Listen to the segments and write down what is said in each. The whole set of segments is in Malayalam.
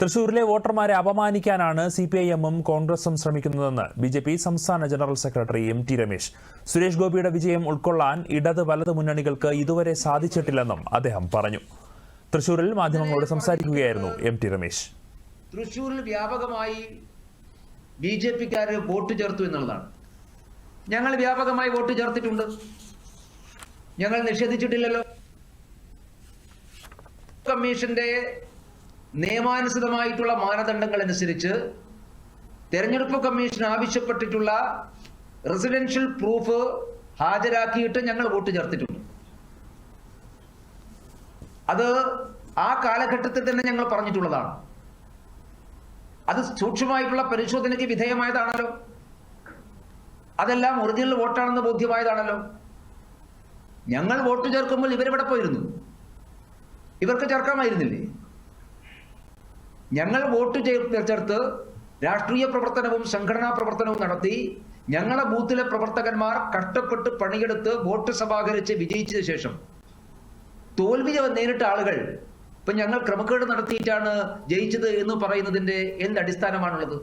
തൃശൂരിലെ വോട്ടർമാരെ അപമാനിക്കാനാണ് സി പി ഐ എമ്മും കോൺഗ്രസും ശ്രമിക്കുന്നതെന്ന് ബി ജെ പി സംസ്ഥാന general secretary M T Ramesh. Suresh ഗോപിയുടെ വിജയം ഉൾക്കൊള്ളാൻ ഇടത് വലത് മുന്നണികൾക്ക് ഇതുവരെ സാധിച്ചിട്ടില്ലെന്നും അദ്ദേഹം പറഞ്ഞു. തൃശൂരിൽ മാധ്യമങ്ങളോട് സംസാരിക്കുകയായിരുന്നു എം ടി രമേശ്. തൃശൂരിൽ വ്യാപകമായി ബി ജെ പിക്കാർ വോട്ട് ചേർത്തു എന്നുള്ളതാണ്. ഞങ്ങൾ വ്യാപകമായി വോട്ട് ചേർത്തിട്ടുണ്ട്. ഞങ്ങൾ നിഷേധിച്ചിട്ടില്ലല്ലോ. കമ്മീഷന്റെ നിയമാനുസൃതമായിട്ടുള്ള മാനദണ്ഡങ്ങൾ അനുസരിച്ച് തെരഞ്ഞെടുപ്പ് കമ്മീഷൻ ആവശ്യപ്പെട്ടിട്ടുള്ള റെസിഡൻഷ്യൽ പ്രൂഫ് ഹാജരാക്കിയിട്ട് ഞങ്ങൾ വോട്ട് ചേർത്തിട്ടുണ്ട്. അത് ആ കാലഘട്ടത്തിൽ തന്നെ ഞങ്ങൾ പറഞ്ഞിട്ടുള്ളതാണ്. അത് സൂക്ഷ്മമായിട്ടുള്ള പരിശോധനയ്ക്ക് വിധേയമായതാണല്ലോ. അതെല്ലാം ഒറിജിനൽ വോട്ടാണെന്ന് ബോധ്യമായതാണല്ലോ. ഞങ്ങൾ വോട്ട് ചേർക്കുമ്പോൾ ഇവരെവിടെ പോയിരുന്നു. ഇവർക്ക് ചേർക്കാമായിരുന്നില്ലേ? ഞങ്ങൾ വോട്ട് ചേർത്തെടുത്ത് ചേർത്ത് രാഷ്ട്രീയ പ്രവർത്തനവും സംഘടനാ പ്രവർത്തനവും നടത്തി ഞങ്ങളെ ബൂത്തിലെ പ്രവർത്തകന്മാർ കഷ്ടപ്പെട്ട് പണിയെടുത്ത് വോട്ട് സമാഹരിച്ച് വിജയിച്ചതിന് ശേഷം തോൽവി നേരിട്ട ആളുകൾ ഇപ്പൊ ഞങ്ങൾ ക്രമക്കേട് നടത്തിയിട്ടാണ് ജയിച്ചത് എന്ന് പറയുന്നതിന്റെ എന്ത് അടിസ്ഥാനമാണുള്ളത്?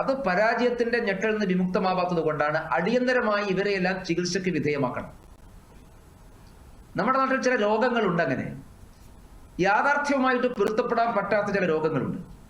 അത് പരാജയത്തിന്റെ ഞെട്ടൽ നിന്ന് വിമുക്തമാവാത്തത് കൊണ്ടാണ് അടിയന്തരമായി ഇവരെയെല്ലാം ചികിത്സയ്ക്ക് വിധേയമാക്കണം. നമ്മുടെ നാട്ടിൽ ചില രോഗങ്ങളുണ്ട് അങ്ങനെ. യാഥാർത്ഥ്യവുമായിട്ട് പൊരുത്തപ്പെടാൻ പറ്റാത്ത ചില രോഗങ്ങളുണ്ട്.